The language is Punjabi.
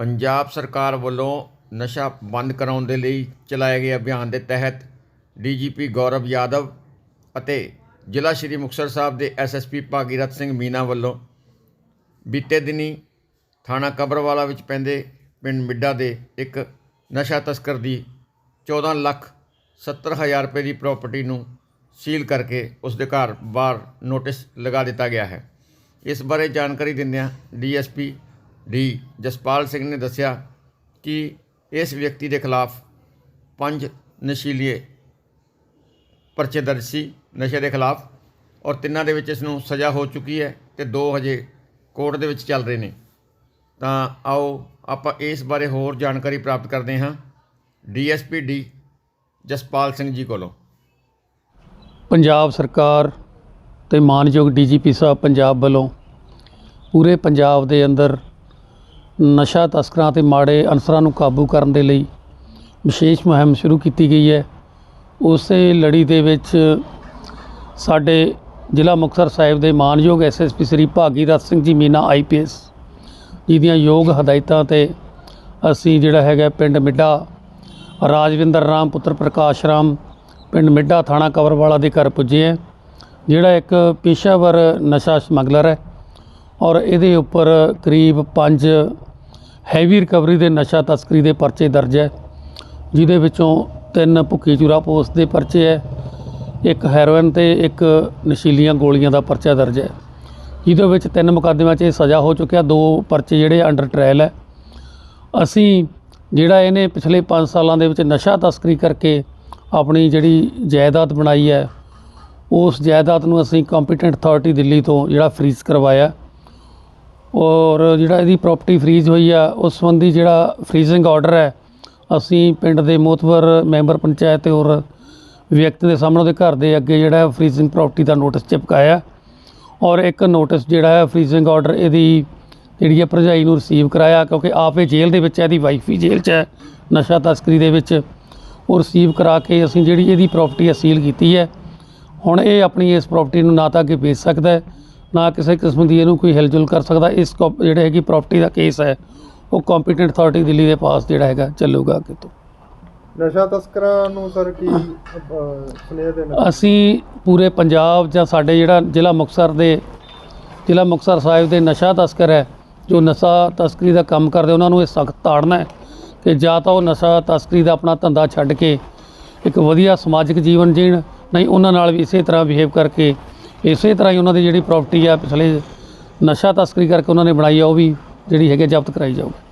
ਪੰਜਾਬ ਸਰਕਾਰ ਵੱਲੋਂ ਨਸ਼ਾ ਬੰਦ ਕਰਾਉਣ ਦੇ ਲਈ ਚਲਾਏ ਗਏ ਅਭਿਆਨ ਦੇ ਤਹਿਤ ਡੀਜੀਪੀ ਗੌਰਵ ਯਾਦਵ ਅਤੇ ਜ਼ਿਲ੍ਹਾ ਸ਼੍ਰੀ ਮੁਕਤਸਰ ਸਾਹਿਬ ਦੇ ਐਸਐਸਪੀ ਭਾਗੀਰਥ ਸਿੰਘ ਮੀਨਾ ਵੱਲੋਂ ਬੀਤੇ ਦਿਨੀ ਥਾਣਾ ਕਬਰਵਾਲਾ ਵਿੱਚ ਪੈਂਦੇ ਪਿੰਡ ਮਿੱਡਾ ਦੇ ਇੱਕ ਨਸ਼ਾ ਤਸਕਰ ਦੀ 14 ਲੱਖ 70 ਹਜ਼ਾਰ ਰੁਪਏ ਦੀ ਪ੍ਰਾਪਰਟੀ ਨੂੰ ਸੀਲ ਕਰਕੇ ਉਸ ਦੇ ਘਰ ਬਾਹਰ ਨੋਟਿਸ ਲਗਾ ਦਿੱਤਾ ਗਿਆ ਹੈ। ਇਸ ਬਾਰੇ ਜਾਣਕਾਰੀ ਦਿੰਦਿਆਂ ਡੀਐਸਪੀ ਡੀ ਜਸਪਾਲ ਸਿੰਘ ਨੇ ਦੱਸਿਆ ਕਿ ਇਸ ਵਿਅਕਤੀ ਦੇ ਖਿਲਾਫ ਪੰਜ ਨਸ਼ੀਲੀਏ ਪਰਚੇ ਦਰਜ ਸੀ, ਨਸ਼ੇ ਦੇ ਖਿਲਾਫ ਔਰ ਤਿੰਨਾਂ ਦੇ ਵਿੱਚ ਇਸ ਨੂੰ ਸਜ਼ਾ ਹੋ ਚੁੱਕੀ ਹੈ ਤੇ ਦੋ ਹਜੇ ਕੋਰਟ ਦੇ ਵਿੱਚ ਚੱਲ ਰਹੇ ਨੇ। ਤਾਂ ਆਓ ਆਪਾਂ ਇਸ ਬਾਰੇ ਹੋਰ ਜਾਣਕਾਰੀ ਪ੍ਰਾਪਤ ਕਰਦੇ ਹਾਂ ਡੀਐਸਪੀ ਡੀ ਜਸਪਾਲ ਸਿੰਘ ਜੀ ਕੋਲੋਂ। ਪੰਜਾਬ ਸਰਕਾਰ ਤੇ ਮਾਨਯੋਗ ਡੀਜੀਪੀ ਸਾਹਿਬ ਪੰਜਾਬ ਵੱਲੋਂ ਪੂਰੇ ਪੰਜਾਬ ਦੇ ਅੰਦਰ ਨਸ਼ਾ ਤਸਕਰਾਂ ਤੇ ਮਾੜੇ ਅਨਸਰਾਂ ਨੂੰ ਕਾਬੂ ਕਰਨ ਦੇ ਲਈ ਵਿਸ਼ੇਸ਼ ਮੁਹਿੰਮ ਸ਼ੁਰੂ ਕੀਤੀ ਗਈ ਹੈ। ਉਸੇ ਲੜੀ ਦੇ ਵਿੱਚ ਸਾਡੇ ਜ਼ਿਲ੍ਹਾ ਮੁਕਤਸਰ ਸਾਹਿਬ ਦੇ ਮਾਨਯੋਗ ਐਸਐਸਪੀ ਸ੍ਰੀ ਭਾਗੀਰਥ ਸਿੰਘ ਜੀ ਮੀਨਾ ਆਈਪੀਐਸ ਜਿਹਦੀਆਂ ਯੋਗ ਹਦਾਇਤਾਂ ਤੇ ਅਸੀਂ ਜਿਹੜਾ ਹੈਗਾ ਪਿੰਡ ਮਿੱਡਾ, ਰਾਜਵਿੰਦਰ ਰਾਮ, ਪੁੱਤਰ ਪ੍ਰਕਾਸ਼ ਰਾਮ, ਪਿੰਡ ਮਿੱਡਾ ਥਾਣਾ ਕਵਰਵਾਲਾ ਦੇ ਘਰ ਪੁੱਜੇ ਹੈ। ਜਿਹੜਾ ਇੱਕ ਪੇਸ਼ਾਵਰ ਨਸ਼ਾ ਸਮਗਲਰ ਹੈ ਔਰ ਇਹਦੇ ਉੱਪਰ ਕਰੀਬ 5 ਹੈਵੀ ਰਿਕਵਰੀ ਦੇ ਨਸ਼ਾ ਤਸਕਰੀ ਦੇ ਪਰਚੇ ਦਰਜ ਹੈ, ਜਿਹਦੇ ਵਿੱਚੋਂ ਤਿੰਨ ਭੁੱਖੀ ਚੂਰਾ ਪੋਸਟ ਦੇ ਪਰਚੇ ਹੈ, ਇੱਕ ਹੈਰੋਇਨ ਤੇ ਇੱਕ ਨਸ਼ੀਲੀਆਂ ਗੋਲੀਆਂ ਦਾ ਪਰਚਾ ਦਰਜ ਹੈ। ਜਿਹਦੇ ਵਿੱਚ ਤਿੰਨ ਮੁਕੱਦਮਿਆਂ 'ਚ ਇਹ ਸਜ਼ਾ ਹੋ ਚੁੱਕਿਆ, ਦੋ ਪਰਚੇ ਜਿਹੜੇ ਅੰਡਰ ਟ੍ਰਾਇਲ ਹੈ। ਅਸੀਂ ਜਿਹੜਾ ਇਹਨੇ ਪਿਛਲੇ 5 ਸਾਲਾਂ ਦੇ ਵਿੱਚ ਨਸ਼ਾ ਤਸਕਰੀ ਕਰਕੇ ਆਪਣੀ ਜਿਹੜੀ ਜਾਇਦਾਦ ਬਣਾਈ ਹੈ, ਉਸ ਜਾਇਦਾਦ ਨੂੰ ਅਸੀਂ ਕੰਪੀਟੈਂਟ ਅਥਾਰਟੀ ਦਿੱਲੀ ਤੋਂ ਜਿਹੜਾ ਫਰੀਜ਼ ਕਰਵਾਇਆ। ਔਰ ਜਿਹੜਾ ਇਹਦੀ ਪ੍ਰਾਪਰਟੀ ਫਰੀਜ਼ ਹੋਈ ਆ, ਉਸ ਸੰਬੰਧੀ ਜਿਹੜਾ ਫਰੀਜ਼ਿੰਗ ਆਰਡਰ ਹੈ, ਅਸੀਂ ਪਿੰਡ ਦੇ ਮੋਤਵਰ ਮੈਂਬਰ ਪੰਚਾਇਤ ਤੇ ਔਰ ਵਿਅਕਤੀ ਦੇ ਸਾਹਮਣੇ ਉਹਦੇ ਘਰ ਦੇ ਅੱਗੇ ਜਿਹੜਾ ਫਰੀਜ਼ਿੰਗ ਪ੍ਰਾਪਰਟੀ ਦਾ ਨੋਟਿਸ ਚਿਪਕਾਇਆ। ਔਰ ਇੱਕ ਨੋਟਿਸ ਜਿਹੜਾ ਹੈ ਫਰੀਜ਼ਿੰਗ ਆਰਡਰ ਇਹਦੀ ਜਿਹੜੀ ਹੈ ਭਰਜਾਈ ਨੂੰ ਰਿਸੀਵ ਕਰਾਇਆ, ਕਿਉਂਕਿ ਆਪ ਇਹ ਜੇਲ੍ਹ ਦੇ ਵਿੱਚ ਹੈ, ਇਹਦੀ ਵਾਈਫ ਵੀ ਜੇਲ੍ਹ 'ਚ ਹੈ, ਨਸ਼ਾ ਤਸਕਰੀ ਦੇ ਵਿੱਚ ਉਹ ਰਿਸੀਵ ਕਰਾ ਕੇ ਅਸੀਂ ਜਿਹੜੀ ਇਹਦੀ ਪ੍ਰਾਪਰਟੀ ਹੈ ਸੀਲ ਕੀਤੀ ਹੈ। ਹੁਣ ਇਹ ਆਪਣੀ ਇਸ ਪ੍ਰਾਪਰਟੀ ਨੂੰ ਨਾ ਤਾਂ ਅੱਗੇ ਵੇਚ ਸਕਦਾ ਹੈ ਨਾ ਕਿਸੇ ਕਿਸਮ ਦੀ ਇਹਨੂੰ ਕੋਈ ਹਿਲਜੁਲ ਕਰ ਸਕਦਾ। ਇਸ ਜਿਹੜੇ ਹੈਗੀ ਪ੍ਰਾਪਰਟੀ ਦਾ ਕੇਸ ਹੈ ਉਹ ਕੰਪੀਟੈਂਟ ਅਥਾਰਟੀ ਦਿੱਲੀ ਦੇ ਪਾਸ ਜਿਹੜਾ ਹੈਗਾ ਚੱਲੂਗਾ ਅੱਗੇ ਤੋਂ। ਨਸ਼ਾ ਤਸਕਰਾਂ ਨੂੰ ਸਰ ਕੀ ਸੁਨੇਹਾ ਦੇਣਾ? ਅਸੀਂ ਪੂਰੇ ਪੰਜਾਬ ਜਾਂ ਸਾਡੇ ਜਿਹੜਾ ਜ਼ਿਲ੍ਹਾ ਮੁਕਤਸਰ ਦੇ ਜ਼ਿਲ੍ਹਾ ਮੁਕਤਸਰ ਸਾਹਿਬ ਦੇ ਨਸ਼ਾ ਤਸਕਰ ਹੈ ਜੋ ਨਸ਼ਾ ਤਸਕਰੀ ਦਾ ਕੰਮ ਕਰਦੇ ਉਹਨਾਂ ਨੂੰ ਇਹ ਸਖਤ ਤਾੜਨਾ ਹੈ ਕਿ ਜਾਂ ਤਾਂ ਉਹ ਨਸ਼ਾ ਤਸਕਰੀ ਦਾ ਆਪਣਾ ਧੰਦਾ ਛੱਡ ਕੇ ਇੱਕ ਵਧੀਆ ਸਮਾਜਿਕ ਜੀਵਨ ਜੀਣ ਨਹੀਂ ਉਹਨਾਂ ਨਾਲ ਵੀ ਇਸੇ ਤਰ੍ਹਾਂ ਬਿਹੇਵ ਕਰਕੇ ਇਸੇ ਤਰ੍ਹਾਂ ਹੀ ਉਹਨਾਂ ਦੀ ਜਿਹੜੀ ਪ੍ਰਾਪਰਟੀ ਆ, ਪਿਛਲੇ ਨਸ਼ਾ ਤਸਕਰੀ ਕਰਕੇ ਉਹਨਾਂ ਨੇ ਬਣਾਈ ਆ, ਉਹ ਵੀ ਜਿਹੜੀ ਹੈਗੀ ਜ਼ਬਤ ਕਰਾਈ ਜਾਊਗੀ।